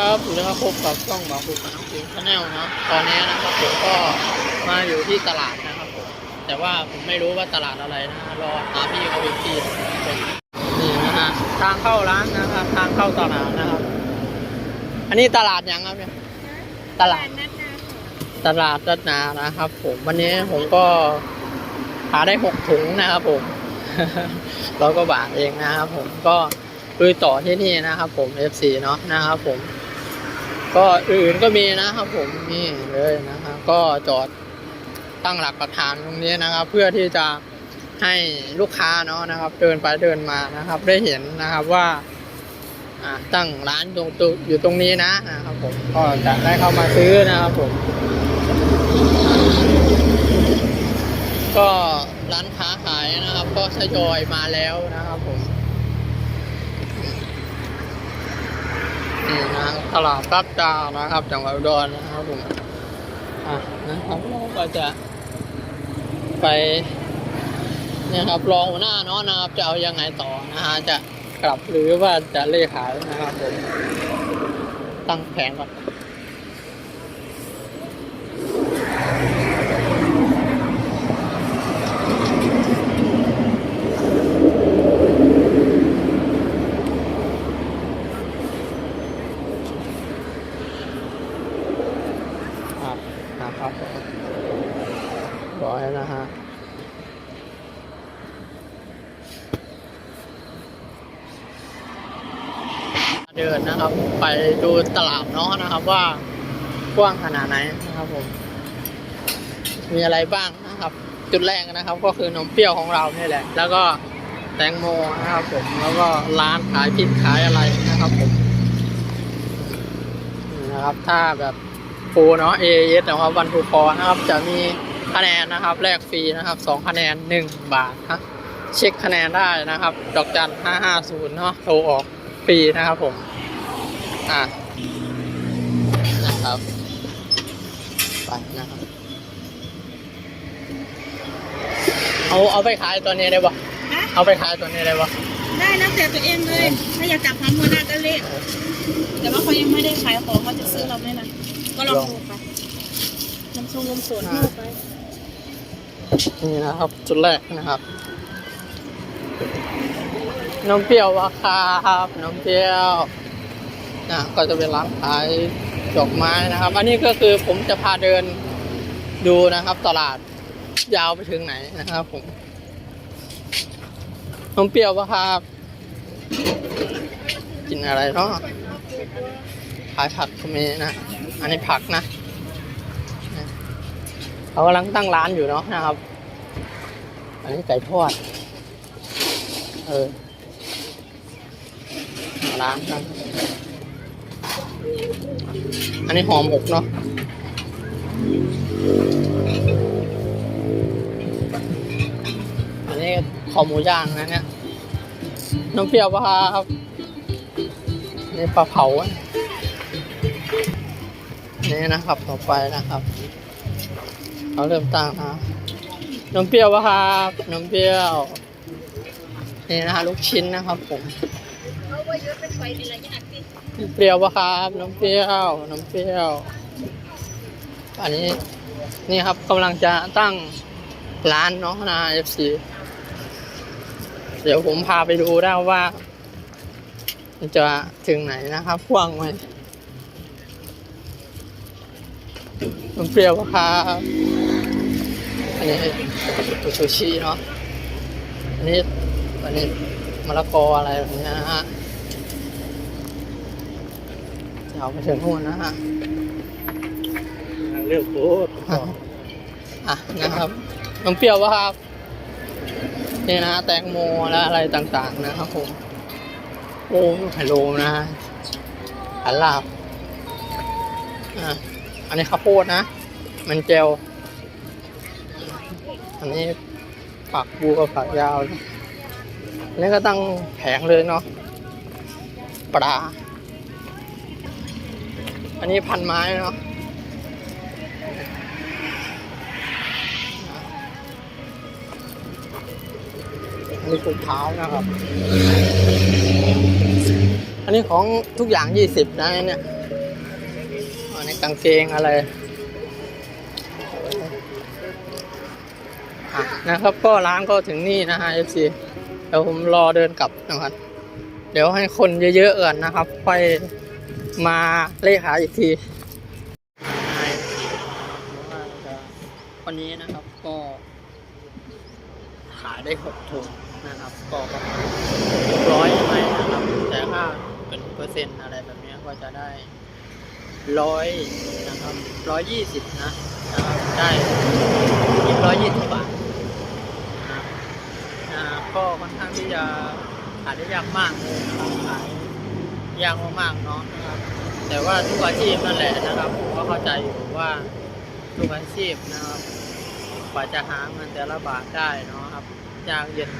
ครับผมจะมาพบกับช่องบอกคุณน้องฟิวชาแนลนะตอนนี้นะครับผมก็มาอยู่ที่ตลาดนะครับผมแต่ว่าผมไม่รู้ว่าตลาดอะไรนะรอหาพี่เขาอีกทีนี่นะฮะทางเข้าร้านนะครับ ทางเข้าตลาดนะครับ อันนี้ตลาดยังครับเนี่ยตลาดตลาดรัตนานะครับ ผมวันนี้ผมก็หาได้หกถุงนะครับ ผมร้อยกว่าบาทเองนะครับ ผมก็ลุยต่อที่นี่นะครับ ผม FC เนาะนะครับ ผม ก็อื่นก็มีนะครับผมนี่เลยนะครับก็จอดตั้งหลักประธานตรงนี้นะครับ เพื่อที่จะให้ลูกค้าเนาะนะครับ เดินไปเดินมานะครับ ได้เห็นนะครับว่าอ่าตั้งร้านตรงตุอยู่ตรงนี้นะนะครับผมก็จะได้เข้ามาซื้อนะครับผม ก็ร้านค้าขายนะครับ ก็ทยอยมาแล้วนะครับผม นี่นะตลาดตัดจานะครับ จังหวัดอุดรนะครับผมอะนะครับเราก็จะ ไปเนี่ยครับรองหัวหน้าเนาะนะครับ จะเอายังไงต่อนะฮะจะกลับหรือว่าจะเล่ขายนะครับผมตั้งแผงก่อน อะนะครับร้อยนะฮะ เดินนะครับ ไปดูตลาดเนาะนะครับว่ากว้างขนาดไหนนะครับผม มีอะไรบ้างนะครับ จุดแรกนะครับ ก็คือนมเปรี้ยวของเราเนี่แหละ แล้วก็แตงโมนะครับผมแล้วก็ร้านขายพริกขายอะไรนะครับผมนะครับถ้าแบบฟูเนาะ AS นะครับวันทูคอนะครับ จะมีคะแนนนะครับ แลกฟรีนะครับสองคะแนนหนึ่งบาทนะเช็คคะแนนได้นะครับ ดอกจันห้าห้าศูนย์เนาะโทรออก ฟรีนะครับผม อะนะครับ ไปนะครับ เอาเอาไปขายตัวนี้ได้ปะฮะเอาไปขายตัวนี้ได้ปะได้แล้วแต่ตัวเองเลย ถ้าอยากจับพันหัวหน้าก็เล่แต่ว่าเขายังไม่ได้ขายของเขาจะซื้อเราไหมล่ะก็ลองดูไปน้ำส้มนมสดเข้าไปนี่นะครับ จุดแรกนะครับ นมเปรี้ยวราคาครับนมเปรี้ยวนะก็จะเป็นร้านขายดอกไม้นะครับ อันนี้ก็คือผมจะพาเดินดูนะครับ ตลาดยาวไปถึงไหนนะครับ ผมนมเปรี้ยวปะครับ กินอะไรเนาะขายผักก็มีนะ อันนี้ผักนะเขากำลังตั้งร้านอยู่เนาะนะครับ อันนี้ไก่ทอด เออ ร้านนอันนี้หอมหมกเนาะอันนี้คอหมูย่างนะเนี่ยน้ำเปรี้ยวปะครับนี่ปลาเผาอะนี่นะครับต่อไปนะครับเขาเริ่มตั้งนะนมเปรี้ยวปะครับนมเปรี้ยวนี่นะฮะลูกชิ้นนะครับผม เขาว่าเยอะเป็นไฟเปรี้ยวปะครับนมเปรี้ยวนมเปรี้ยว อันนี้นี่ครับกำลังจะตั้งร้านเนาะนะ FC เดี๋ยวผมพาไปดูได้ว่ามันจะถึงไหนนะครับพ่วงไหมนมเปรี้ยวปะครับอันนี้ตัวซูชิเนาะอันนี้อันนี้มะละกออะไรแบบนี้นะฮะ จะเอาไปถึงนู่นนะฮะเลือกโค้ดอะนะครับนมเปรี้ยวปะครับนี่นะแตงโมและอะไรต่างๆนะครับผมโอ้ไฮโลนะฮะอันลาบอะอันนี้ข้าวโพดนะ มันเจลอันนี้ผักบูกับผักยาวนะอันนี้ก็ตั้งแผงเลยเนาะปลา อันนี้พันไม้เนาะอันนี้คือเท้านะครับ อันนี้ของทุกอย่างยี่สิบนะเนี่ยอันนี้กางเกงอะไรอะนะครับก็ร้านก็ถึงนี่นะฮะ FC เดี๋ยวผมรอเดินกลับนะครับ เดี๋ยวให้คนเยอะๆก่อนนะครับ ค่อย มาเลขหาอีกที วันนี้นะครับก็ขายได้หกถุงนะครับ ก็ประมาณร้อยไม่นะครับ แต่ถ้าเป็นเปอร์เซ็นต์อะไรแบบนี้ก็จะได้ร้อยนะครับร้อยยี่สิบนะนะครับได้ร้อยยี่สิบบาทนะก็ค่อนข้างที่จะขายได้ยากมากเลยนะครับขายยากมากๆเนาะ แต่ว่าทุกอาชีพนั่นแหละนะครับผมก็เข้าใจอยู่ว่าทุกอาชีพนะครับกว่าจะหาเงินแต่ละบาทได้นะครับยากเย็น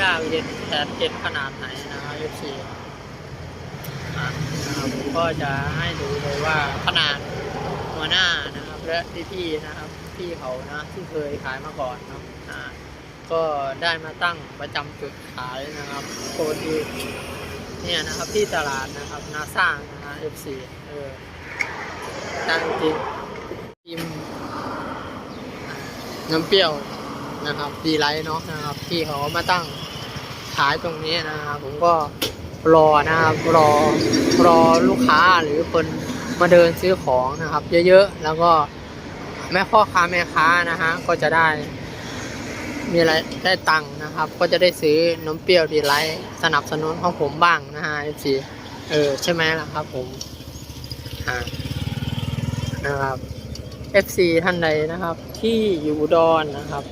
ยากเย็นแสนเย็นขนาดไหนนะครับยซีอะนะครับผมก็จะให้ดูเลยว่าขนาดหัวหน้านะครับ และพี่ๆนะครับพี่เขานะที่เคยขายมาก่อนเนาะก็ได้มาตั้งประจำจุดขายนะครับโคดี เนี่ยนะครับที่ตลาดนะครับนาซ่านะฮะ FC เออตั้งจริงทีมน้ำเปรี้ยวนะครับดีไลท์เนาะนะครับพี่เขามาตั้งขายตรงนี้นะครับผมก็รอนะครับรอรอลูกค้าหรือคนมาเดินซื้อของนะครับ เยอะๆ แล้วก็แม่พ่อค้าแม่ค้านะฮะก็จะได้ มีอะไรได้ตังค์นะครับ ก็จะได้ซื้อน้ำเปรี้ยวดีไลท์สนับสนุนของผมบ้างนะฮะพี่เออใช่ไหมล่ะครับผมอ่านะครับ FC ท่านใดนะครับ ที่อยู่อุดรนนะครับ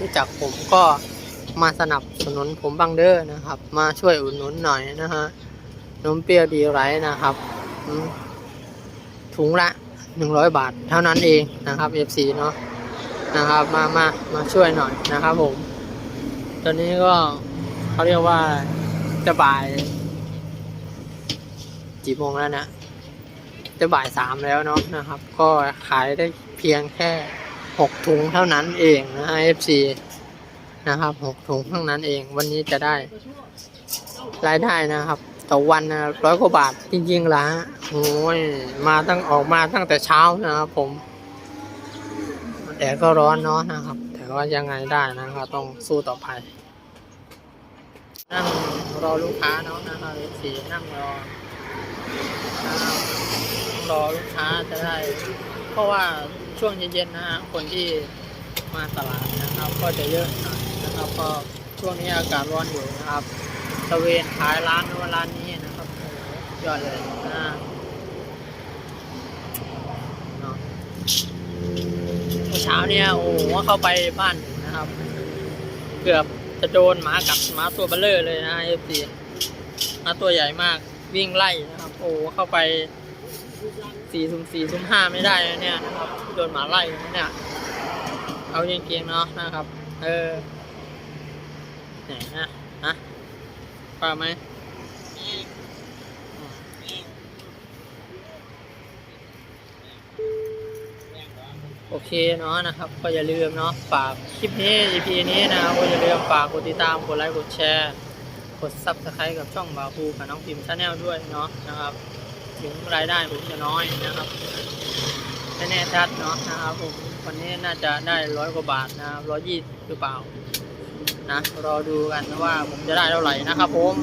รู้จักผมก็มาสนับสนุนผมบังเด้อนะครับ มาช่วยอุดหนุนหน่อยนะฮะนมเปรี้ยวดีไรนะครับถุงละหนึ่งร้อยบาทเท่านั้นเองนะครับ FC เนาะ นะครับมามามาช่วยหน่อยนะครับผม ตอนนี้ก็เขาเรียกว่าจะบ่ายกี่โมงแล้วนะจะบ่ายสามแล้วเนาะนะครับ ก็ขายได้เพียงแค่หกถุงเท่านั้นเองนะฮะ FC นะครับหกถุงเท่านั้นเอง วันนี้จะได้ รายได้นะครับ ต่อวันนะร้อยกว่าบาทจริงๆละโอ้ยมาตั้งออกมาตั้งแต่เช้านะครับผม แดดก็ร้อนเนาะนะครับ แต่ว่ายังไงได้นะครับต้องสู้ต่อไป นั่งรอลูกค้าเนาะนะครับ FC นั่งรอนะครับรอลูกค้าจะได้ เพราะว่าช่วงเย็นๆนะฮะคนที่มาตลาดนะครับ ก็จะเยอะหน่อยนะครับก็ช่วงนี้อากาศร้อนอยู่นะครับตะเวนขายร้านโน้นร้านนี้นะครับยอดเลยนะเนาะ มื่อเช้าเนี่ยโอ้โหเข้าไปบ้านนะครับ เกือบจะโดนหมากัดหมาตัวเบลเลอร์เลยนะเอฟซีหมาตัวใหญ่มากวิ่งไล่นะครับ โอ้โหเข้าไปสี่ซุ่มสี่ซุ่มห้าไม่ได้นะเนี่ยนะครับโดนหมาไล่นะเนี่ยเอาจริงๆเนาะนะครับ เออไหนนะนะป่าไหม โอเคเนาะนะครับ ก็อย่าลืมเนาะฝากคลิปนี้ EP นี้นะครับก็อย่าลืมฝากกดติดตามกดไลค์กดแชร์กด Subscribe กับช่องบาคูกับน้องพิมพ์ชาแนลด้วยเนาะนะครับถึงรายได้ผมจะน้อยนะครับไม่แน่ชัดเนาะนะครับผมวันนี้น่าจะได้ร้อยกว่าบาทนะครับร้อยยี่หรือเปล่านะรอดูกันว่าผมจะได้เท่าไหร่นะครับผม